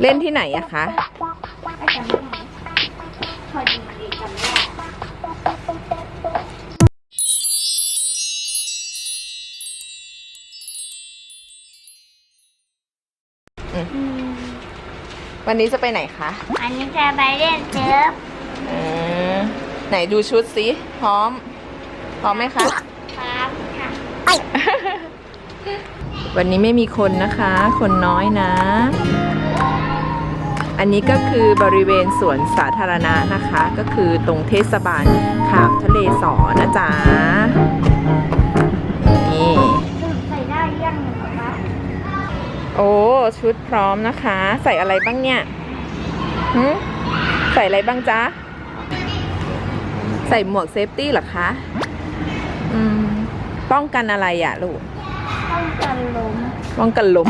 เล่นที่ไหนอะคะก็จำไม่ได้พอดีเลยจำไม่ได้วันนี้จะไปไหนคะอันนี้จะไปเล่นเซิร์ฟอืมไหนดูชุดสิพร้อม พร้อมไหมคะ ครับค่ะวันนี้ไม่มีคนนะคะ คนน้อยนะ อันนี้ก็คือบริเวณสวนสาธารณะนะคะ ก็คือตรงเทศบาลขามทะเลสอนะจ๊ะนี่สรุปใส่ได้ยังคะโอ้ชุดพร้อมนะคะ ใส่อะไรบ้างเนี่ยหึใส่อะไรบ้างจ๊ะ ใส่หมวกเซฟตี้เหรอคะอืมป้องกันอะไรอะลูกต้องกันล้มป้องกันล้ม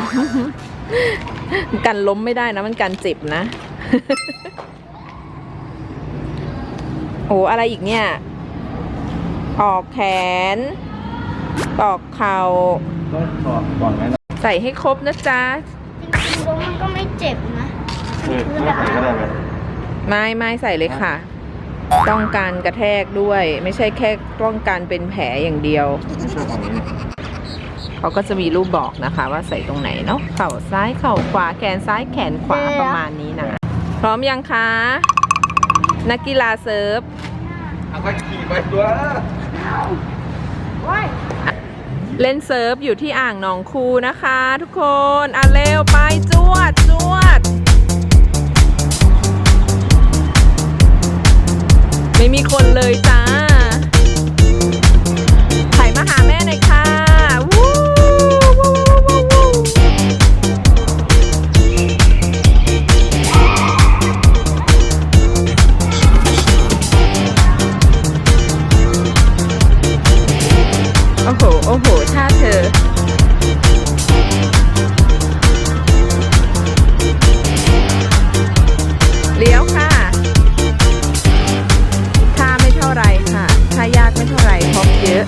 กันล้มไม่ได้นะ มันกันเจ็บนะ โอ้อะไรอีกเนี่ย ออกแขน ออกเข่าต้องถอดก่อนไหมนะใส่ให้ครบนะจ๊ะจริงๆล้มมันก็ไม่เจ็บนะเออไม่ใส่ก็ได้ไหมไม่ไม่ใส่เลยค่ะ ต้องการกระแทกด้วย ไม่ใช่แค่ต้องการเป็นแผลอย่างเดียวไม่ใช่ฝั่งนี้ เขาก็จะมีรูปบอกนะคะ ว่าใส่ตรงไหนเนาะเข่าซ้ายเข่าขวาแขนซ้ายแขนขวาประมาณนี้นะ พร้อมยังคะ นักกีฬาเซิร์ฟเอาไปขี่ไปตัวว้ายเล่นเซิร์ฟอยู่ที่อ่างหนองคูนะคะ ทุกคนอะเร็วไปจวดจวด ไม่มีคนเลยจ้า โอ้โห โอ้โหท่าเธอ เลี้ยวค่ะท่าไม่เท่าไรค่ะท่ายากไม่เท่าไรพบเยอะ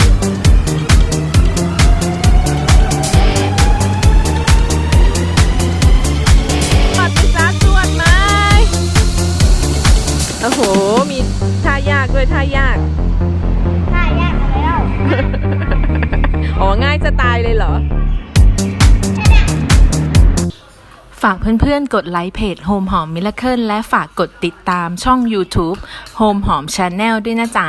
ปัดไปจ้าสวดไหมโอ้โห มีท่ายากด้วยท่ายาก จะตายเลยเหรอ ฝากเพื่อนๆ กดไลค์เพจโฮมหอมมิลเคิลและฝากกดติดตามช่อง YouTube โฮมหอมชาแนลด้วยนะจ๊ะ